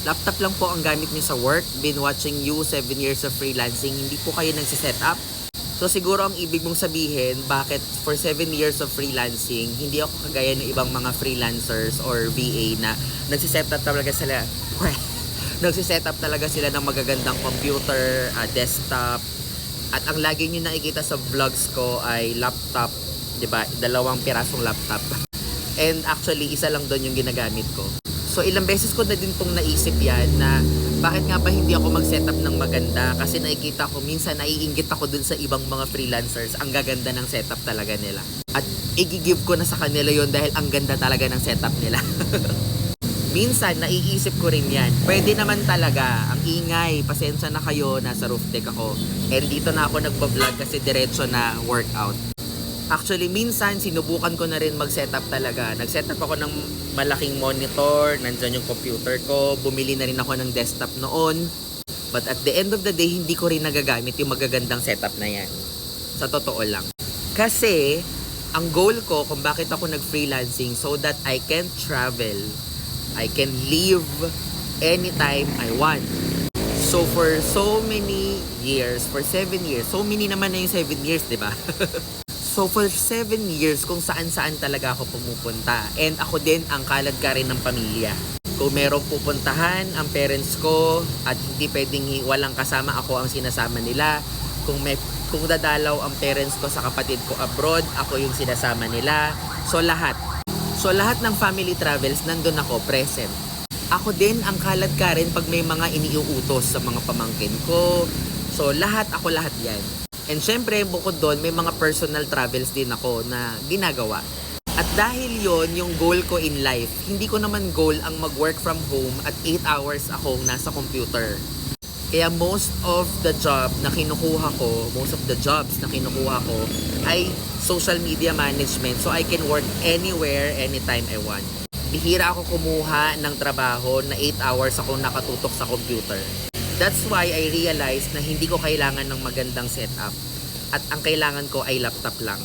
Laptop lang po ang gamit niyo sa work. Been watching you 7 years of freelancing. Hindi po kayo nagsiset up. So siguro ang ibig mong sabihin, bakit for 7 years of freelancing, hindi ako kagaya ng ibang mga freelancers or VA na nagsiset up talaga sila. nagsiset up talaga sila ng magagandang computer, ah, desktop, at ang lagi nyo nakikita sa vlogs ko ay laptop, 'di ba? Dalawang pirasong laptop. And actually, isa lang doon yung ginagamit ko. So ilang beses ko na din pong naisip yan na bakit nga ba hindi ako mag-setup ng maganda kasi nakikita ko minsan naiinggit ako dun sa ibang mga freelancers ang gaganda ng setup talaga nila. At i-give ko na sa kanila yon dahil ang ganda talaga ng setup nila. minsan naiisip ko rin yan. Pwede naman talaga. Ang ingay, pasensya na kayo, nasa roof deck ako. And dito na ako nagpa-vlog kasi diretso na workout. Actually, minsan sinubukan ko na rin mag-setup talaga. Nag-setup ako ng malaking monitor, nandyan yung computer ko, bumili na rin ako ng desktop noon. But at the end of the day, hindi ko rin nagagamit yung magagandang setup na yan. Sa totoo lang. Kasi, ang goal ko kung bakit ako nag-freelancing so that I can travel, I can live anytime I want. So for so many years, for seven years, so many naman na yung seven years, di ba? So for seven years, kung saan-saan talaga ako pumupunta. And ako din ang kalad ka rin ng pamilya. Kung merong pupuntahan ang parents ko at hindi pwedeng walang kasama ako ang sinasama nila. Kung may kung dadalaw ang parents ko sa kapatid ko abroad, ako yung sinasama nila. So lahat. So lahat ng family travels, nandun ako, present. Ako din ang kalad ka rin pag may mga iniuutos sa mga pamangkin ko. So lahat, ako lahat yan. And syempre, bukod doon, may mga personal travels din ako na ginagawa. At dahil yon yung goal ko in life, hindi ko naman goal ang mag-work from home at 8 hours akong nasa computer. Kaya most of the job na kinukuha ko, most of the jobs na kinukuha ko ay social media management. So I can work anywhere, anytime I want. Bihira ako kumuha ng trabaho na 8 hours akong nakatutok sa computer. That's why I realized na hindi ko kailangan ng magandang setup. At ang kailangan ko ay laptop lang.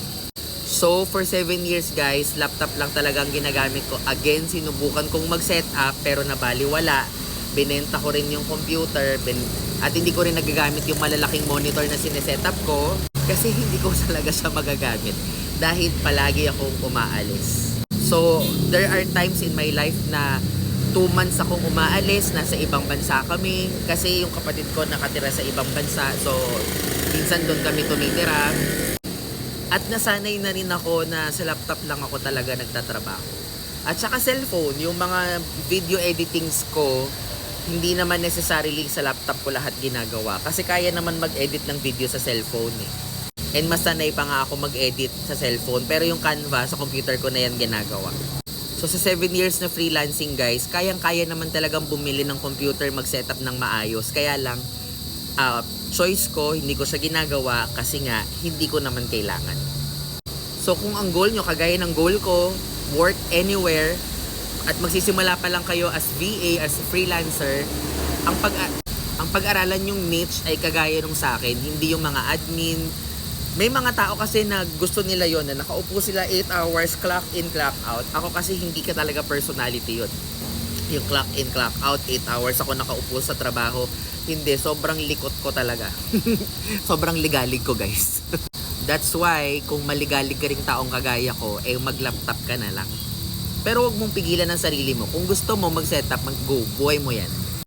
So, for 7 years guys, laptop lang talagang ginagamit ko. Again, sinubukan kong mag-setup pero nabaliwala. Binenta ko rin yung computer bin at hindi ko rin nagagamit yung malalaking monitor na sinesetup ko kasi hindi ko talaga siya magagamit dahil palagi akong umaalis. So, there are times in my life na two months akong umaalis, nasa ibang bansa kami kasi yung kapatid ko nakatira sa ibang bansa. So, minsan doon kami tumitira. At nasanay na rin ako na sa laptop lang ako talaga nagtatrabaho. At saka cellphone, yung mga video editings ko, hindi naman necessarily sa laptop ko lahat ginagawa. Kasi kaya naman mag-edit ng video sa cellphone eh. And masanay pa nga ako mag-edit sa cellphone. Pero yung Canva, sa computer ko na yan ginagawa. So sa 7 years na freelancing guys, kayang-kaya naman talagang bumili ng computer, mag-setup ng maayos. Kaya lang, ah, choice ko, hindi ko siya ginagawa kasi nga, hindi ko naman kailangan. So kung ang goal nyo, kagaya ng goal ko, work anywhere, at magsisimula pa lang kayo as VA, as freelancer, ang pag ang pag-aralan yung niche ay kagaya nung sa akin, hindi yung mga admin. May mga tao kasi na gusto nila yon na nakaupo sila 8 hours, clock in, clock out. Ako kasi hindi ka talaga personality yon yung clock in, clock out, 8 hours ako nakaupo sa trabaho. Hindi, sobrang likot ko talaga. sobrang ligalig ko, guys. That's why, kung maligalig ka ring taong kagaya ko, eh mag-laptop ka na lang. Pero huwag mong pigilan ang sarili mo. Kung gusto mo mag-setup, mag-go, buhay mo yan.